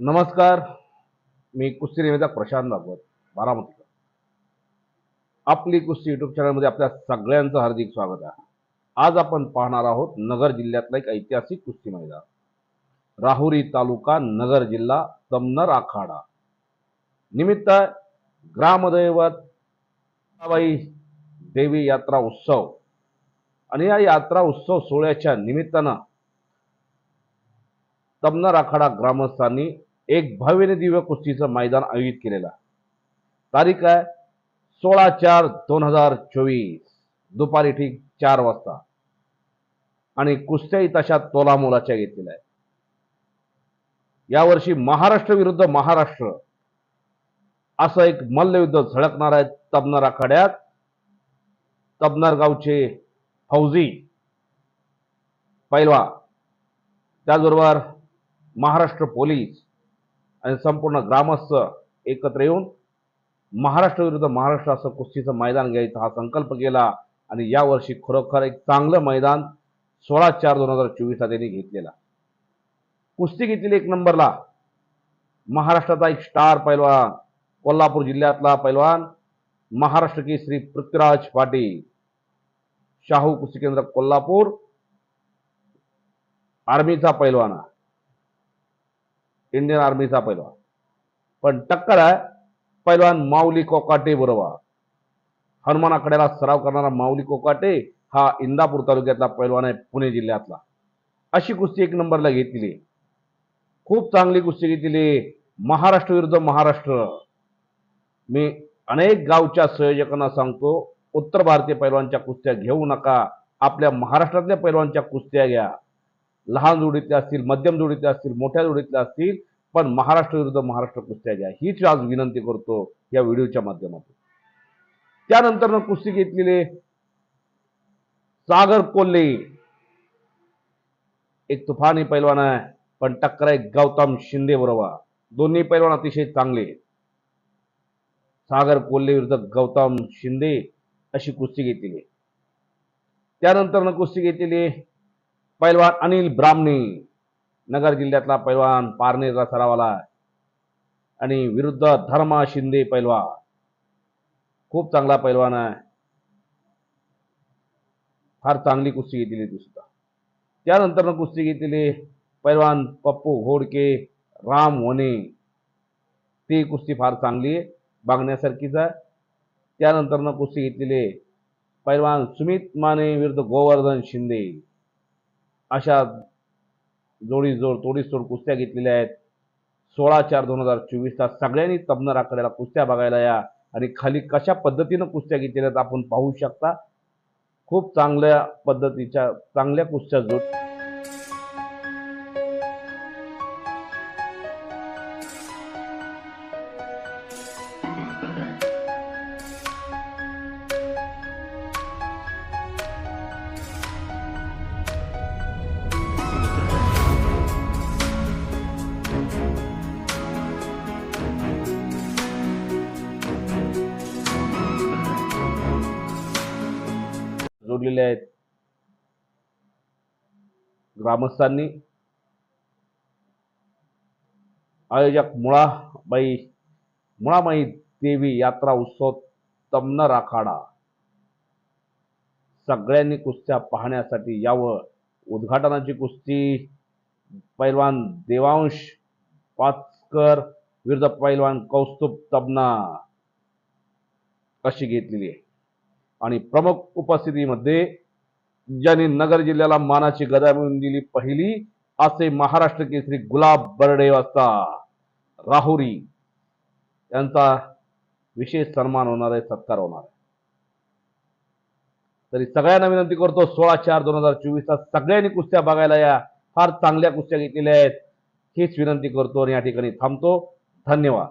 नमस्कार. मी कुस्ती निवेदक प्रशांत भागवत बारामतीकर आपली कुस्ती युट्यूब चॅनलमध्ये आपल्या सगळ्यांचं हार्दिक स्वागत आहे. आज आपण पाहणार आहोत नगर जिल्ह्यातला एक ऐतिहासिक कुस्ती मैदान. राहुरी तालुका नगर जिल्हा तमनर आखाडा. निमित्त ग्रामदैवत बाई देवी यात्रा उत्सव. आणि या यात्रा उत्सव सोहळ्याच्या निमित्तानं तमनर आखाडा ग्रामस्थांनी एक भव्य दिव्य कुस्तीचं मैदान आयोजित केलेलं. तारीख आहे सोळा चार दोन हजार चोवीस. दुपारी ठीक चार वाजता. आणि कुस्त्याही तशा तोलामोलाच्या घेतलेल्या आहेत. यावर्षी महाराष्ट्र विरुद्ध महाराष्ट्र. असं एक मल्लयुद्ध झळकणार आहे तबनार आखाड्यात. तबनार गावचे फौजी पैलवा त्याचबरोबर महाराष्ट्र पोलीस. आणि संपूर्ण ग्रामस्थ एकत्र येऊन महाराष्ट्र विरुद्ध महाराष्ट्र असं कुस्तीचं मैदान घ्यायचा हा संकल्प केला आणि यावर्षी खरोखर एक चांगलं मैदान सोळा चार दोन हजार चोवीसला त्यांनी घेतलेला कुस्ती घेतलेली एक नंबरला महाराष्ट्राचा एक स्टार पैलवान कोल्हापूर जिल्ह्यातला पैलवान महाराष्ट्र की श्री पृथ्वीराज पाटील शाहू कुस्ती केंद्र कोल्हापूर आर्मीचा पैलवान आहे. इंडियन आर्मीचा पैलवान. पण टक्कर आहे पैलवान माऊली कोकाटे बरोबर. हनुमान आकड्याला सराव करणारा माऊली कोकाटे हा इंदापूर तालुक्यातला पैलवान आहे पुणे जिल्ह्यातला. अशी कुस्ती एक नंबरला घेतली खूप चांगली कुस्ती घेतली महाराष्ट्र विरुद्ध महाराष्ट्र. मी अनेक गावच्या संयोजकांना सांगतो उत्तर भारतीय पैलवानच्या कुस्त्या घेऊ नका. आपल्या महाराष्ट्रातल्या पैलवानच्या कुस्त्या घ्या. लहान जोडीतल्या असतील मध्यम जोडीतल्या असतील मोठ्या जोडीतल्या असतील पण महाराष्ट्र विरुद्ध महाराष्ट्र कुस्त्या घ्या. हीच आज विनंती करतो या व्हिडिओच्या माध्यमातून. त्यानंतर कुस्ती घेतलेली सागर कोल्हे. एक तुफानी पैलवान आहे पण टक्कर एक गौतम शिंदे बरोबर. दोन्ही पैलवान अतिशय चांगले. सागर कोल्हे विरुद्ध गौतम शिंदे अशी कुस्ती घेतलेली त्यानंतर कुस्ती घेतलेली पैलवान अनिल ब्राह्मणे नगर जिल्ह्यातला पैलवान पारनेरचा सरावाला आणि विरुद्ध धर्मा शिंदे पैलवान. खूप चांगला पैलवान आहे. फार चांगली कुस्ती घेतलेली ती सुद्धा. त्यानंतर कुस्ती घेतलेली पैलवान पप्पू घोडके राम वने. ती कुस्ती फार चांगली आहे बघण्यासारखीच आहे. त्यानंतर कुस्ती घेतलेली पैलवान सुमित माने विरुद्ध गोवर्धन शिंदे. अशा जोडी जोड तोडीसोड कुस्त्या घेतलेल्या आहेत. सोळा चार दोन हजार चोवीसला सगळ्यांनी तबनर आकड्याला कुस्त्या बघायला या आणि खाली कशा पद्धतीनं कुस्त्या घेतलेल्या आहेत आपण पाहू शकता. खूप चांगल्या पद्धतीच्या चांगल्या कुस्त्या जोड. जोडलेले आहेत. ग्रामस्थांनी. आयोजक मुळाबाई मुळामाई देवी यात्रा उत्सव तमनर आखाडा सगळ्यांनी कुस्त्या पाहण्यासाठी यावं. उद्घाटनाची कुस्ती पैलवान देवांश पाचकर विरुद्ध पैलवान कौस्तुभ तबना अशी घेतलेली आहे. आणि प्रमुख उपस्थितीमध्ये ज्यांनी नगर जिल्ह्याला मानाची गदा मिळून दिली पहिली असे महाराष्ट्र केसरी गुलाब बर्डे वाजता. राहुरी यांचा विशेष सन्मान होणार आहे सत्कार होणार आहे. तरी सगळ्यांना विनंती करतो सोळा चार दोन हजार चोवीसला सगळ्यांनी कुस्त्या बघायला या. फार चांगल्या कुस्त्या घेतलेल्या आहेत. हीच विनंती करतो आणि या ठिकाणी थांबतो. धन्यवाद.